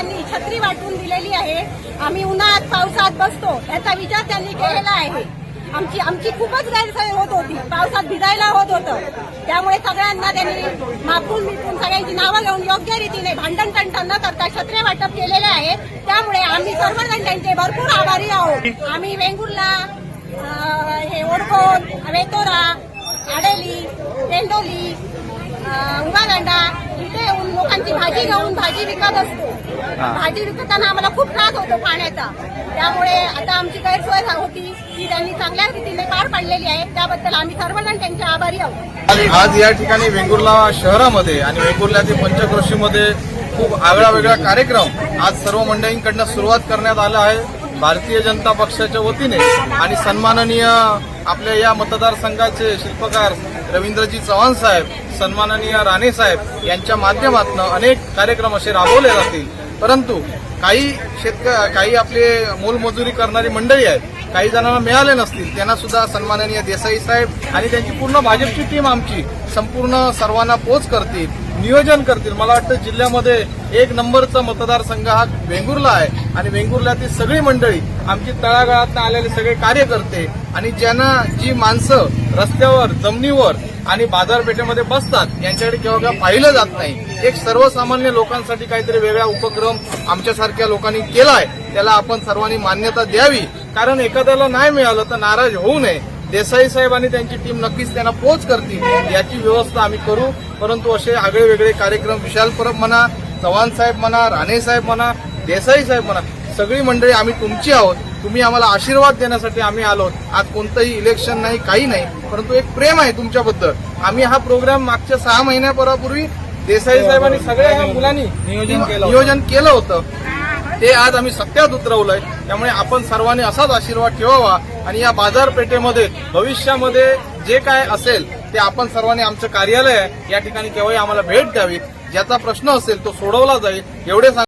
त्यांनी छत्री वाटून दिलेली आहे. आम्ही उन्हात पावसात बसतो. याचा विचार त्यांनी केलेला आहे. आमची आमची खूपच गैरसोय होत होती. पावसात भिजायला होत होतं. त्यामुळे सगळ्यांना त्यांनी मापून मिपून सगळ्यांची नावं घेऊन योग्य रीतीने भांडण तंटण न करता छत्रे वाटप केलेले आहे. त्यामुळे आम्ही सर्वजण त्यांचे भरपूर आभारी आहोत. आम्ही वेंगुर्ला हे ओरकोट वेतोरा आडेली तेंडोली भाजी घेऊन भाजी विकत असतो. भाजी विकताना आम्हाला खूप त्रास होतो पाण्याचा. त्यामुळे आता आमची गैरसोय होती. ती त्यांनी चांगल्या रीतीने पार पाडलेली आहे. त्याबद्दल आम्ही सर्वजण त्यांचे आभारी आहोत. आज आज या ठिकाणी वेंगुर्ला शहरामध्ये आणि वेंगुर्ला ते पंचक्रोशीमध्ये खूप आगळा वेगळा कार्यक्रम आज सर्व मंडळींकडनं सुरुवात करण्यात आला आहे. भारतीय जनता पक्षाच्या वतीने आणि सन्माननीय आपल्या या मतदारसंघाचे शिल्पकार रवींद्रजी चव्हाण साहेब सन्माननीय राणे साहेब यांच्या माध्यमातून अनेक कार्यक्रम असे राबवले जातील. परंतु काही शेतक काही आपले मोलमजुरी करणारी मंडळी आहेत काही जणांना मिळाले नसतील त्यांना सुद्धा सन्माननीय देसाई साहेब आणि त्यांची पूर्ण भाजपची टीम आमची संपूर्ण सर्वांना पोच करतील. नियोजन करतील. मला वाटतं जिल्ह्यामध्ये एक नंबरचा मतदारसंघ हा वेंगुर्ला आहे. आणि वेंगुर्ल्यातील सगळी मंडळी आमची तळागाळात आलेले सगळे कार्यकर्ते आणि ज्यांना जी माणसं रस्त्यावर जमिनीवर आणि बाजारपेठेमध्ये बसतात यांच्याकडे केव्हा केव्हा पाहिलं जात नाही. एक सर्वसामान्य लोकांसाठी काहीतरी वेगळा उपक्रम आमच्यासारख्या लोकांनी केलाय. त्याला आपण सर्वांनी मान्यता द्यावी. कारण एखाद्याला नाही मिळालं तर नाराज होऊ नये. देसाई साहेब आणि त्यांची टीम नक्कीच त्यांना पोच करतील याची व्यवस्था आम्ही करू. परंतु असे आगळे वेगळे कार्यक्रम विशाल परब म्हणा चव्हाण साहेब म्हणा राणे साहेब म्हणा देसाई साहेब म्हणा सगळी मंडळी आम्ही तुमची आहोत. तुम्ही आम्हाला आशीर्वाद देण्यासाठी आम्ही आलो आज कोणतंही इलेक्शन नाही काही नाही. परंतु एक प्रेम आहे तुमच्याबद्दल. आम्ही हा प्रोग्राम मागच्या सहा महिन्यापूर्वी देसाई साहेबांनी सगळ्या ह्या मुलांनी नियोजन केलं होतं. ते आज आम्ही सत्यात उतरवलंय. त्यामुळे आपण सर्वांनी असाच आशीर्वाद ठेवावा आणि या बाजारपेठेमध्ये भविष्यामध्ये जे काय असेल ते आपण सर्वांनी आमचं कार्यालय आहे या ठिकाणी केव्हाही आम्हाला भेट द्यावी. ज्याचा प्रश्न असेल तो सोडवला जाईल. एवढे सांग